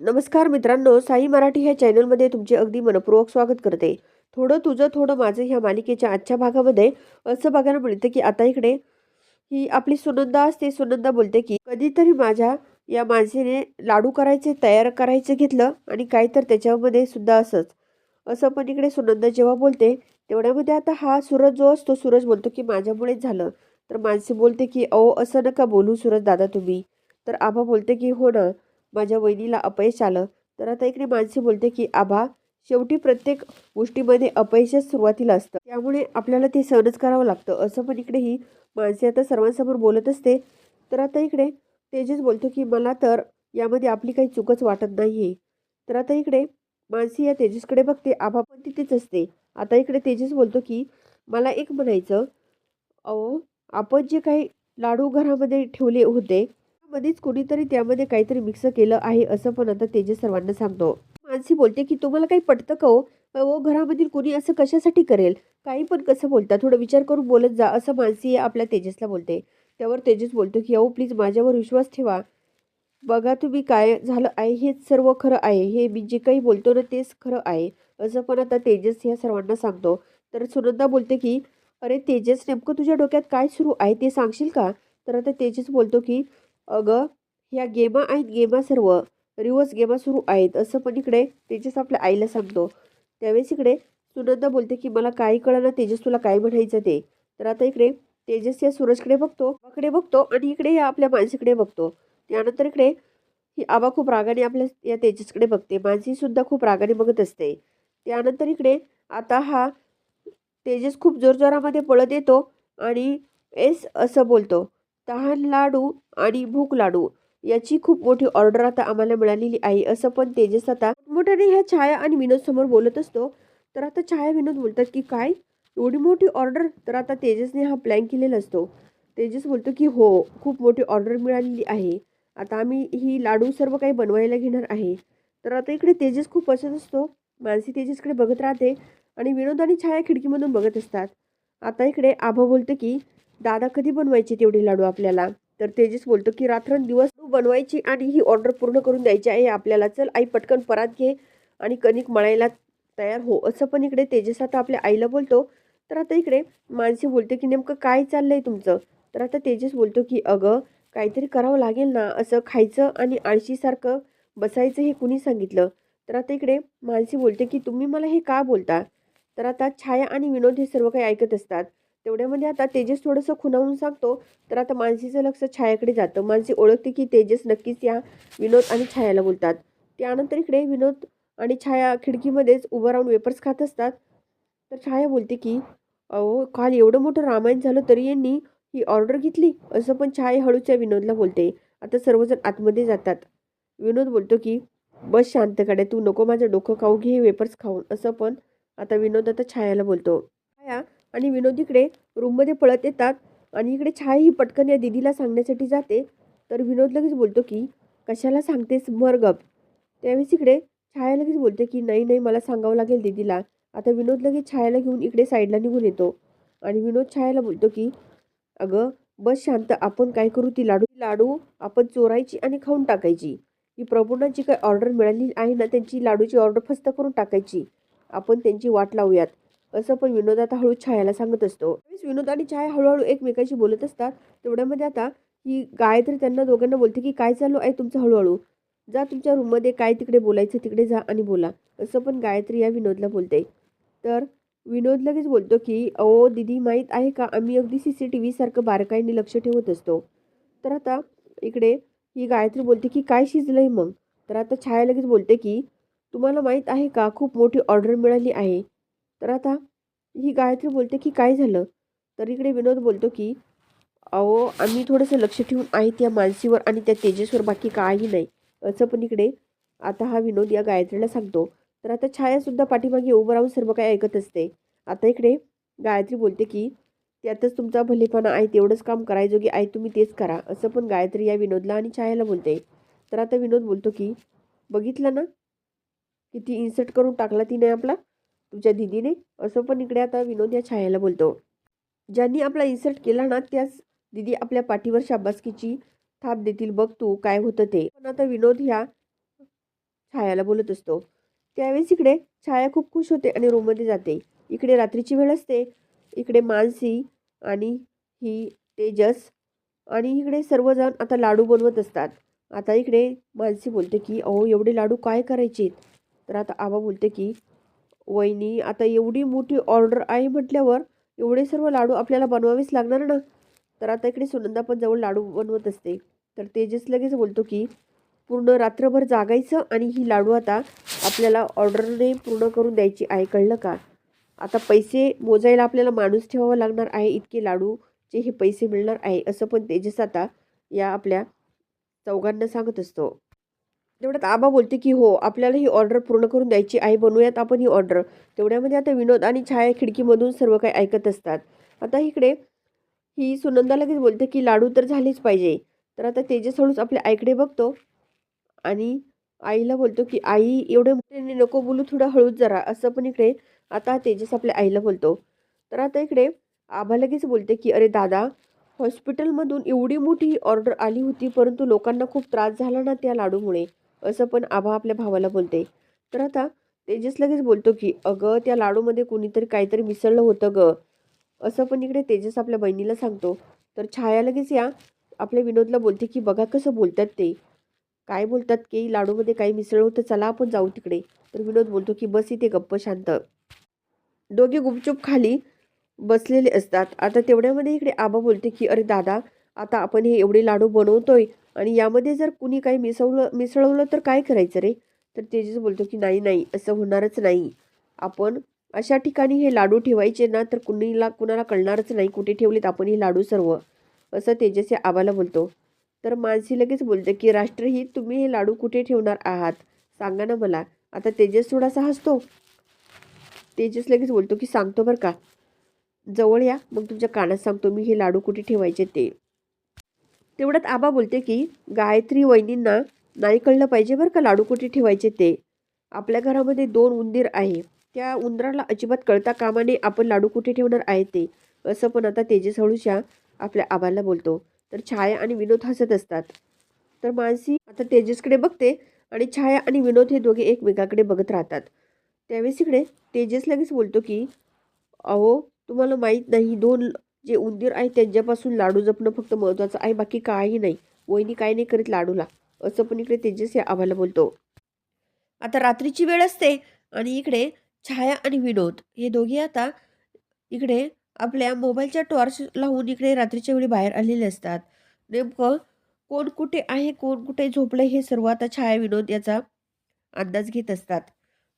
नमस्कार मित्रांनो साई मराठी ह्या चॅनलमध्ये तुमचे अगदी मनपूर्वक स्वागत करते. थोडं तुझं थोडं माझं ह्या मालिकेच्या आजच्या भागामध्ये असं बघायला मिळतं की आता इकडे ही आपली सुनंदा असते. सुनंदा बोलते की कधीतरी माझ्या या माणसेने लाडू करायचे तयार करायचं घेतलं आणि काय तर त्याच्यामध्ये सुद्धा असंच. असं पण इकडे सुनंदा जेव्हा बोलते तेवढ्यामध्ये आता हा सूरज जो असतो सूरज बोलतो की माझ्यामुळेच झालं. तर माणसे बोलते की अहो असं नका बोलू सूरज दादा तुम्ही. तर आबा बोलते की हो ना माझ्या वहिनीला अपयश आलं. तर आता इकडे माणसे बोलते की आभा शेवटी प्रत्येक गोष्टीमध्ये अपयशच सुरुवातीला असतं. त्यामुळे आपल्याला ते सहनच करावं लागतं. असं पण इकडे ही माणसे आता सर्वांसमोर बोलत असते. तर आता इकडे तेजस बोलतो की मला तर यामध्ये आपली काही चूकच वाटत नाही आहे तर आता इकडे मानसी या तेजसकडे बघते. आभा पण तिथेच असते. आता इकडे तेजस बोलतो की मला एक म्हणायचं. अहो आपण जे काही लाडू घरामध्ये ठेवले होते मध्येच कोणीतरी त्यामध्ये काहीतरी मिक्स केलं आहे असं पण आता तेजस सर्वांना सांगतो. मानसी बोलते की तुम्हाला काही पटतं का हो? घरामधील कोणी असं कशासाठी करेल? काही पण कसं बोलता थोडं विचार करून बोलत जा असं मानसी आपल्या तेजसला बोलते. त्यावर तेजस बोलतो की अहो प्लीज माझ्यावर विश्वास ठेवा. बघा तुम्ही काय झालं आहे हेच सर्व खरं आहे. हे मी जे काही बोलतो ना तेच खरं आहे. असं पण आता तेजस ह्या सर्वांना सांगतो. तर सुनंदा बोलते की अरे तेजस नेमकं तुझ्या डोक्यात काय सुरू आहे ते सांगशील का? तर आता तेजस बोलतो की अगं ह्या गेमा आहेत गेमा सर्व. रिवर्स गेमा सुरू आहेत. असं पण इकडे तेजस आपल्या आईला सांगतो. त्यावेळेस इकडे सुनंदा बोलते की मला काही कळलं तेजस तुला काय म्हणायचं ते. तर आता इकडे तेजस या सूरजकडे बघतो कडे बघतो आणि इकडे या आपल्या माणसीकडे बघतो. त्यानंतर इकडे ही आबा खूप रागाने आपल्या या तेजसकडे बघते. मानसी सुद्धा खूप रागाने बघत असते. त्यानंतर इकडे आता हा तेजस खूप जोरजोरामध्ये पळत येतो आणि एस असं बोलतो. तहान लाडू आणि भूक लाडू याची खूप मोठी ऑर्डर आता आम्हाला मिळालेली आहे. असं पण तेजस आता मोठ्याने ह्या छाया आणि विनोद समोर बोलत असतो. तर आता छाया विनोद बोलतात की काय? एवढी मोठी ऑर्डर तर आता तेजसने हा प्लॅन केलेला असतो. तेजस बोलतो की हो खूप मोठी ऑर्डर मिळालेली आहे. आता आम्ही ही लाडू सर्व काही बनवायला घेणार आहे. तर आता इकडे तेजस खूप हसत असतो. मानसी तेजसकडे बघत राहते आणि विनोद आणि छाया खिडकीमधून बघत असतात. आता इकडे आभा बोलतो की दादा कधी बनवायचे तेवढे लाडू आपल्याला? तर तेजस बोलतो की रात्रंदिवस बनवायची आणि ही ऑर्डर पूर्ण करून द्यायची आहे. आपल्याला चल आई पटकन परात घे आणि कणिक मळायला तयार हो. असं पण इकडे तेजस आता आपल्या आईला बोलतो. तर आता इकडे मानसी बोलते की नेमकं काय चाललंय तुमचं? तर आता तेजस बोलतो की अगं काहीतरी करावं लागेल ना? असं खायचं आणि आळशीसारखं बसायचं हे कुणी सांगितलं? तर आता इकडे मानसी बोलते की तुम्ही मला हे का बोलता? तर आता छाया आणि विनोद हे सर्व काही ऐकत असतात. तेवढ्यामध्ये म्हणजे आता तेजस थोडंसं खुणावून सांगतो तर आता मानसीचं लक्ष छायाकडे जातं. मानसी ओळखते की तेजस नक्कीच या विनोद आणि छायाला बोलतात. त्यानंतर इकडे विनोद आणि छाया खिडकीमध्येच उभं राहून वेपर्स खात असतात. तर छाया बोलते की अहो काल एवढं मोठं रामायण झालं तरी यांनी ही ऑर्डर घेतली असं पण छाया हळूच्या विनोदला बोलते. आता सर्वजण आतमध्ये जातात. विनोद बोलतो की बस शांतकडे तू नको माझं डोकं खाऊ घे वेपर्स खाऊन असं पण आता विनोद आता छायाला बोलतो. आणि विनोद इकडे रूममध्ये पळत येतात आणि इकडे छायाही पटकन या दिदीला सांगण्यासाठी जाते. तर विनोद लगेच बोलतो की कशाला सांगतेस मर गप. त्यावेळेस इकडे छाया लगेच बोलते की नाही नाही मला सांगावं लागेल दिदीला. आता विनोद लगेच छायाला घेऊन इकडे साईडला निघून येतो. आणि विनोद छायाला बोलतो की अगं बस शांत आपण काय करू? ती लाडू लाडू आपण चोरायची आणि खाऊन टाकायची. ही प्रभूंना जी काही ऑर्डर मिळाली आहे ना त्यांची लाडूची ऑर्डर फस्त करून टाकायची. आपण त्यांची वाट लावूयात. असं पण विनोद आता हळू छायाला सांगत असतो. विनोद आणि छाया हळूहळू एकमेकाशी बोलत असतात. तेवढ्यामध्ये आता ही गायत्री त्यांना दोघांना बोलते की काय चालू आहे तुमचं हळूहळू? जा तुमच्या रूममध्ये काय तिकडे बोलायचं तिकडे जा आणि बोला. असं पण गायत्री या विनोदला बोलते. तर विनोद लगेच बोलतो की अहो दिदी माहीत आहे का? आम्ही अगदी सी सी टी व्हीसारखं बारकाईने लक्ष ठेवत असतो. तर आता इकडे ही गायत्री बोलते की काय शिजलंय मग? तर आता छाया लगेच बोलते की तुम्हाला माहीत आहे का? खूप मोठी ऑर्डर मिळाली आहे. तर आता ही गायत्री बोलते की काय झालं? तर इकडे विनोद बोलतो की अहो आम्ही थोडंसं लक्ष ठेवून आहे त्या मानसीवर आणि त्या तेजसवर बाकी काही नाही. असं पण इकडे आता हा विनोद या गायत्रीला सांगतो. तर आता छायासुद्धा पाठीमागे उभं राहून सर्व काही ऐकत असते. आता इकडे गायत्री बोलते की त्यातच तुमचा भलेपणा आहे तेवढंच काम करायजोगी आहे तुम्ही तेच करा. असं पण गायत्री या विनोदला आणि छायाला बोलते. तर आता विनोद बोलतो की बघितलं ना? किती इन्सर्ट करून टाकला तिने आपला? तुमच्या दिदीने असं पण इकडे आता विनोद या छायाला बोलतो. ज्यांनी आपला इन्सर्ट केला ना त्याच दिदी आपल्या पाठीवर शाबासकीची थाप देतील. बघ तू काय होतं ते. पण आता विनोद ह्या छायाला बोलत असतो. त्यावेळेस इकडे छाया खूप खुश होते आणि रूममध्ये जाते. इकडे रात्रीची वेळ असते. इकडे मानसी आणि ही तेजस आणि इकडे सर्वजण आता लाडू बनवत असतात. आता इकडे मानसी बोलते की अहो एवढे लाडू काय करायचे तर आता आबा बोलते की वहिनी आता एवढी मोठी ऑर्डर आहे म्हटल्यावर एवढे सर्व लाडू आपल्याला बनवावेच लागणार ना? तर आता इकडे सुनंदा पण जवळ लाडू बनवत असते. तर तेजस लगेच बोलतो की पूर्ण रात्रभर जागायचं आणि ही लाडू आता आपल्याला ऑर्डरने पूर्ण करून द्यायची आहे कळलं का? आता पैसे मोजायला आपल्याला माणूस ठेवावा लागणार आहे इतके लाडूचे हे पैसे मिळणार आहे असं पण तेजस आता या आपल्या चौघांना सांगत असतो. तेवढ्यात आबा बोलते की हो आपल्याला ही ऑर्डर पूर्ण करून द्यायची आहे. बनवूयात आपण ही ऑर्डर तेवढ्यामध्ये आता विनोद आणि छाया खिडकीमधून सर्व काही ऐकत असतात. आता इकडे ही सुनंदा लगेच बोलते की लाडू तर झालेच पाहिजे. तर आता तेजस हळूच आपल्या आईकडे बघतो आणि आईला बोलतो की आई एवढे मोठ्याने नको बोलू थोडं हळूच जरा. असं पण इकडे आता तेजस आपल्या आईला बोलतो. तर आता इकडे आभा लगेच बोलते की अरे दादा हॉस्पिटलमधून एवढी मोठी ऑर्डर आली होती परंतु लोकांना खूप त्रास झाला ना त्या लाडूमुळे. असं पण आभा आपल्या भावाला बोलते. तर आता तेजस लगेच बोलतो की अगं त्या लाडूमध्ये कुणीतरी काहीतरी मिसळलं होतं ग. असं पण इकडे तेजस आपल्या बहिणीला सांगतो. तर छाया लगेच या आपल्या विनोदला बोलते की बघा कसं बोलतात ते. काय बोलतात की? लाडूमध्ये काही मिसळलं होतं चला आपण जाऊ तिकडे. तर विनोद बोलतो की बस इथे गप्प शांत. दोघे गुपचूप खाली बसलेले असतात. आता तेवढ्यामध्ये इकडे आबा बोलते की अरे दादा आता आपण हे एवढे लाडू बनवतोय आणि यामध्ये जर कुणी काही मिसवलं मिसळवलं तर काय करायचं रे? तर तेजस बोलतो की नाही नाही असं होणारच नाही. आपण अशा ठिकाणी हे लाडू ठेवायचे ना तर कुणीला कुणाला कळणारच नाही कुठे ठेवलेत आपण हे लाडू सर्व. असं तेजस या आबाला बोलतो. तर मानसी लगेच बोलते की राष्ट्रहित तुम्ही हे लाडू कुठे ठेवणार आहात? सांगा ना मला. आता तेजस थोडासा हसतो. तेजस लगेच बोलतो की सांगतो बरं का. जवळ या मग तुमच्या कानात सांगतो मी हे लाडू कुठे ठेवायचे ते. तेवढ्यात आबा बोलते की गायत्री वहिनींना नाही कळलं पाहिजे बरं का लाडू कुठे ठेवायचे ते. आपल्या घरामध्ये दोन उंदीर आहे. त्या उंदराला अजिबात कळता कामाने आपण लाडू कुठे ठेवणार आहे ते. असं पण आता तेजस हळूशा आपल्या आबाला बोलतो. तर छाया आणि विनोद हसत असतात. तर मानसी आता तेजसकडे बघते आणि छाया आणि विनोद हे दोघे एकमेकाकडे बघत राहतात. त्यावेळेस इकडे तेजस लगेच बोलतो की अहो तुम्हाला माहीत नाही दोन जे उंदीर आहे त्यांच्यापासून लाडू जपणं फक्त महत्त्वाचं आहे बाकी काही नाही. वहिनी काही नाही करीत लाडूला. असं पण इकडे तेजस या आम्हाला बोलतो. आता रात्रीची वेळ असते आणि इकडे छाया आणि विनोद हे दोघे आता इकडे आपल्या मोबाईलच्या टॉर्च लावून इकडे रात्रीच्या वेळी बाहेर आलेले असतात. नेमकं कोण कुठे आहे कोण कुठे झोपलं हे सर्व आता छाया विनोद याचा अंदाज घेत असतात.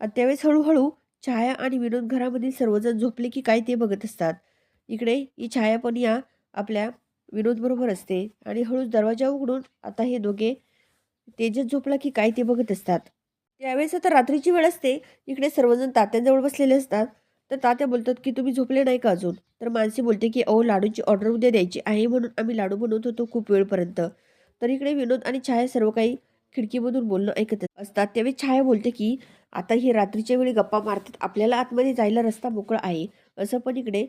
आणि त्यावेळेस हळूहळू छाया आणि विनोद घरामधील सर्वजण झोपले की काय ते बघत असतात. इकडे ही छाया पण या आपल्या विनोदबरोबर असते. आणि हळूच दरवाजा उघडून आता हे दोघे तेजस झोपला की काय ते बघत असतात. त्यावेळेस आता रात्रीची वेळ असते. इकडे सर्वजण तात्यांजवळ बसलेले असतात. तर तात्या बोलतात की तुम्ही झोपले नाही का अजून? तर मानसी बोलते की अहो लाडूची ऑर्डर उद्या द्यायची आहे म्हणून आम्ही लाडू बनवत होतो खूप वेळपर्यंत. तर इकडे विनोद आणि छाया सर्व काही खिडकीमधून बोलणं ऐकत असतात. त्यावेळी छाया बोलते की आता ही रात्रीच्या वेळी गप्पा मारतात. आपल्याला आतमध्ये जायला रस्ता मोकळा आहे. असं पण इकडे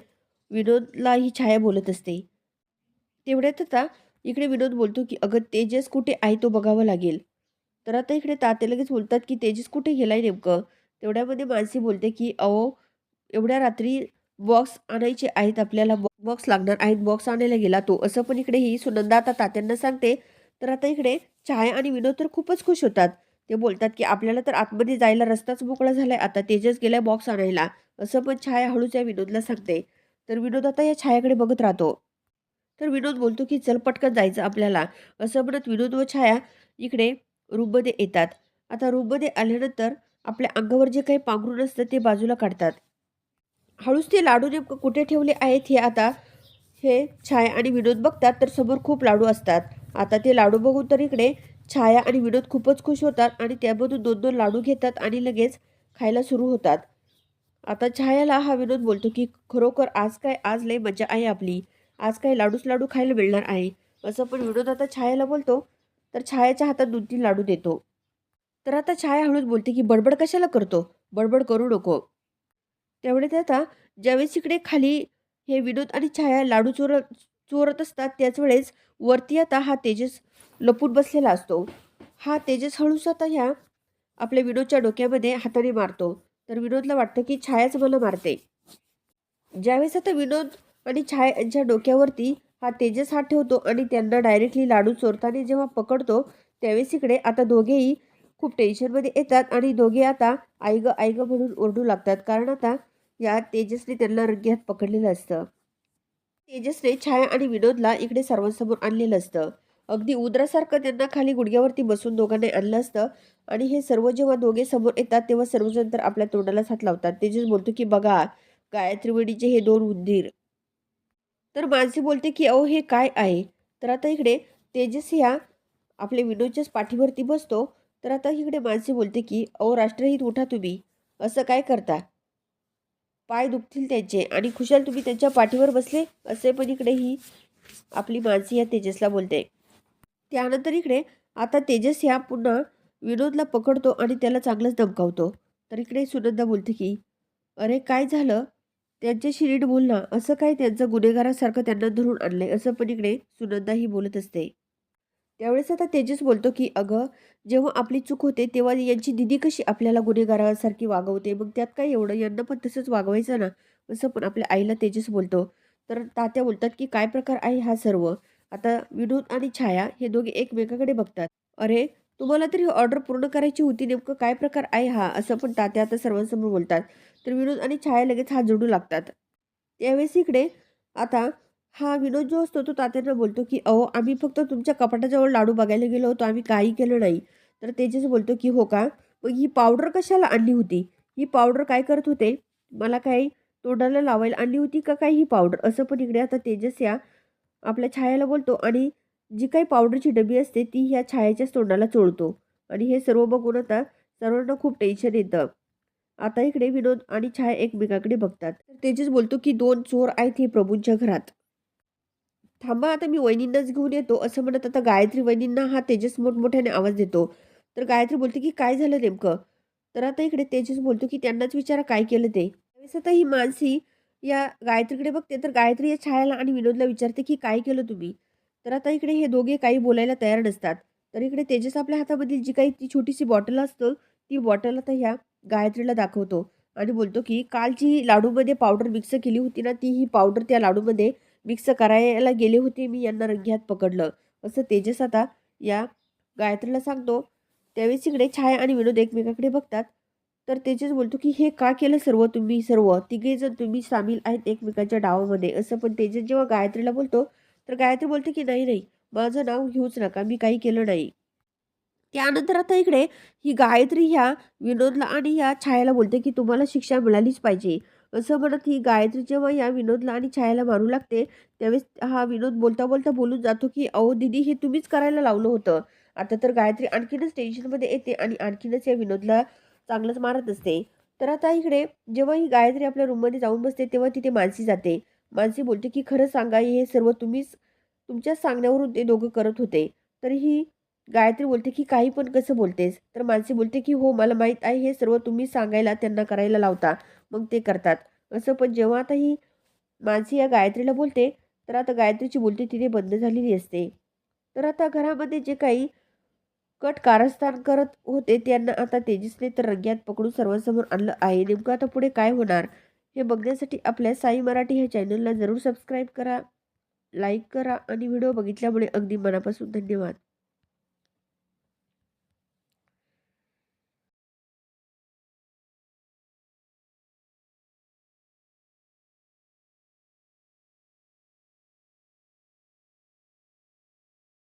विनोदला ही छाया बोलत असते. तेवढ्यात आता इकडे विनोद बोलतो की अगं तेजस कुठे आहे तो बघावं लागेल. तर आता इकडे तात्या लगेच बोलतात की तेजस कुठे गेलाय नेमकं? तेवढ्यामध्ये मानसी बोलते की अहो एवढ्या रात्री बॉक्स आणायचे आहेत आपल्याला बॉक्स लागणार आहेत बॉक्स आणायला गेला तो. असं पण इकडे ही सुनंदा आता तात्यांना सांगते. तर आता इकडे छाया आणि विनोद तर खूपच खुश होतात. ते बोलतात की आपल्याला तर आतमध्ये जायला रस्ताच मोकळा झालाय. आता तेजस गेलाय बॉक्स आणायला. असं पण छाया हळूच या विनोदला सांगते. तर विनोद आता या छायाकडे बघत राहतो. तर विनोद बोलतो की चल पटकन जायचं आपल्याला. असं म्हणत विनोद व छाया इकडे रूममध्ये येतात. आता रूममध्ये आल्यानंतर आपल्या अंगावर जे काही पांघरून असतं ते बाजूला काढतात. हळूच ते लाडू नेमकं कुठे ठेवले आहेत हे आता हे छाया आणि विनोद बघतात तर समोर खूप लाडू असतात. आता ते लाडू बघून तर इकडे छाया आणि विनोद खूपच खुश होतात आणि त्यामधून दोन दोन लाडू घेतात आणि लगेच खायला सुरू होतात. आता छायाला हा विनोद बोलतो की खरोखर आज काय आज लय मजा आहे आपली. आज काय लाडूच लाडू खायला मिळणार आहे. असं पण विनोद आता छायाला बोलतो. तर छायाच्या हातात दोन तीन लाडू देतो. तर आता छाया हळूच बोलते की बडबड कशाला करतो? बडबड करू नको. त्यामुळे ते आता ज्यावेळेस इकडे खाली हे विनोद आणि छाया लाडू चोर चोरत असतात त्याच वेळेस वरती आता हा तेजस लपून बसलेला असतो. हा तेजस हळूच आता ह्या आपल्या विनोदच्या डोक्यामध्ये हाताने मारतो. तर विनोदला वाटतं की छायाच मला मारते. ज्यावेळेस आता विनोद आणि छाया यांच्या डोक्यावरती हा तेजस हात ठेवतो आणि त्यांना डायरेक्टली लाडू चोरताना जेव्हा पकडतो त्यावेळेस इकडे आता दोघेही खूप टेन्शनमध्ये येतात आणि दोघे आता आईग आईग म्हणून ओरडू लागतात. कारण आता या तेजसने त्यांना रंग्यात पकडलेलं असतं. तेजसने छाया आणि विनोदला इकडे सर्वांसमोर आणलेलं असतं. अगदी उदरासारखं त्यांना खाली गुडघ्यावरती बसून दोघांना आणलं असतं. आणि हे सर्व जेव्हा दोघे समोर येतात तेव्हा सर्वजण तर आपल्या तोंडालाच हात लावतात. तेजस बोलतो की बघा गायत्रीवेडीचे हे दोन उंदीर. तर मानसी बोलते की अहो हे काय आहे? तर आता इकडे तेजस ह्या आपल्या विनोदच्याच पाठीवरती बसतो. तर आता इकडे मानसी बोलते की अहो राष्ट्रहित उठा तुम्ही. असं काय करता? पाय दुखतील त्यांचे. आणि खुशाल तुम्ही त्यांच्या पाठीवर बसले? असे पण इकडे ही आपली मानसी या तेजसला बोलते. त्यानंतर इकडे आता तेजस ह्या पुन्हा विनोदला पकडतो आणि त्याला चांगलंच धमकावतो. तर इकडे सुनंदा बोलते की अरे काय झालं? त्यांच्याशी नीट बोल ना. असं काय त्यांचं गुन्हेगारासारखं त्यांना धरून आणलंय? असं पण इकडे सुनंदा ही बोलत असते. त्यावेळेस आता तेजस बोलतो की अगं जेव्हा आपली चूक होते तेव्हा यांची दिदी कशी आपल्याला गुन्हेगारासारखी वागवते? मग त्यात काय एवढं? यांना पण तसंच वागवायचं ना? असं पण आपल्या आईला तेजस बोलतो. तर तात्या बोलतात की काय प्रकार आहे हा सर्व? आता विनोद आणि छाया हे दोघे एकमेकाकडे बघतात. अरे तुम्हाला तरी ऑर्डर पूर्ण करायची होती नेमकं काय प्रकार आहे हा? असं पण तात्या आता सर्वांसमोर बोलतात. तर विनोद आणि छाया लगेच हात जोडू लागतात. त्यावेळेस इकडे आता हा विनोद जो असतो तो तात्यांना बोलतो की अहो आम्ही फक्त तुमच्या कपाटाजवळ लाडू बघायला गेलो होतो आम्ही काही केलं नाही. तर तेजस बोलतो की हो का? मग ही पावडर कशाला आणली होती? ही पावडर काय करत होते? मला काही तोंडाला लावायला आणली होती का काय ही पावडर? असं पण इकडे आता तेजस या आपल्या छायाला बोलतो आणि जी काही पावडरची डबी असते ती ह्या छायाच्याच तोंडाला चोळतो. आणि हे सर्व बघून आता सर्वांना खूप टेन्शन येतं. आता इकडे विनोद आणि छाया एकमेकाकडे बघतात. तर तेजस बोलतो की दोन चोर आहेत हे प्रभूंच्या घरात. थांबा आता मी वहिनींनाच घेऊन येतो. असं म्हणत आता गायत्री वहिनींना हा तेजस मोठमोठ्याने आवाज देतो. तर गायत्री बोलते की काय झालं नेमकं? तर आता इकडे तेजस बोलतो की त्यांनाच विचारा काय केलं ते? त्यावेळेस आता ही मानसी या गायत्रीकडे बघते तर गायत्री या छायाला आणि विनोदला विचारते की काय केलं तुम्ही? तर आता इकडे हे दोघे काही बोलायला तयार नसतात. तर इकडे तेजस आपल्या हातामधील जी काही ती छोटीशी बॉटल असतो ती बॉटल आता ह्या गायत्रीला दाखवतो आणि बोलतो की काल जी लाडूमध्ये पावडर मिक्स केली होती ना ती ही पावडर त्या लाडूमध्ये मिक्स करायला गेले होते मी यांना रंग्यात पकडलं. असं तेजस आता या गायत्रीला सांगतो. त्यावेळेस इकडे छाया आणि विनोद एकमेकाकडे बघतात. तर तेजस बोलतो की हे का केलं सर्व तुम्ही सर्व? तिघे जण तुम्ही सामील आहेत एकमेकांच्या डावामध्ये. असं पण तेजस जेव्हा गायत्रीला बोलतो तर गायत्री बोलते की नाही नाही माझं नाव घेऊच नका मी काही केलं नाही. त्यानंतर आता इकडे ही गायत्री ह्या विनोदला आणि ह्या छायाला बोलते की तुम्हाला शिक्षा मिळालीच पाहिजे. असं म्हणत ही गायत्री जेव्हा या विनोदला आणि छायाला मारू लागते त्यावेळेस हा विनोद बोलता बोलता बोलून जातो की अहो दिदी हे तुम्हीच करायला लावलं होतं. आता तर गायत्री आणखीनच टेन्शनमध्ये येते आणि आणखीनच या विनोदला चांगलंच मारत असते. तर आता इकडे जेव्हा ही गायत्री आपल्या रूममध्ये जाऊन बसते तेव्हा तिथे मानसी जाते. मानसी बोलते की खरं सांगा हे सर्व तुम्हीच तुमच्याच सांगण्यावरून ते दोघं करत होते. तर ही गायत्री बोलते की काही पण कसं बोलतेस? तर मानसी बोलते की हो मला माहीत आहे हे सर्व तुम्ही सांगायला त्यांना करायला लावता. मग ते करतात. असं पण जेव्हा आता ही मानसी या गायत्रीला बोलते तर आता गायत्रीची बोलती तिथे बंद झालेली असते. तर आता घरामध्ये जे काही कट कारस्थान करत होते त्यांना आता तेजसने तर रंग्यात पकडून सर्वांसमोर आणलं आहे. नेमकं आता पुढे काय होणार? हे बघण्यासाठी आपल्या साई मराठी ह्या चॅनलला जरूर सबस्क्राईब करा लाईक करा आणि व्हिडिओ बघितल्यामुळे अगदी मनापासून धन्यवाद.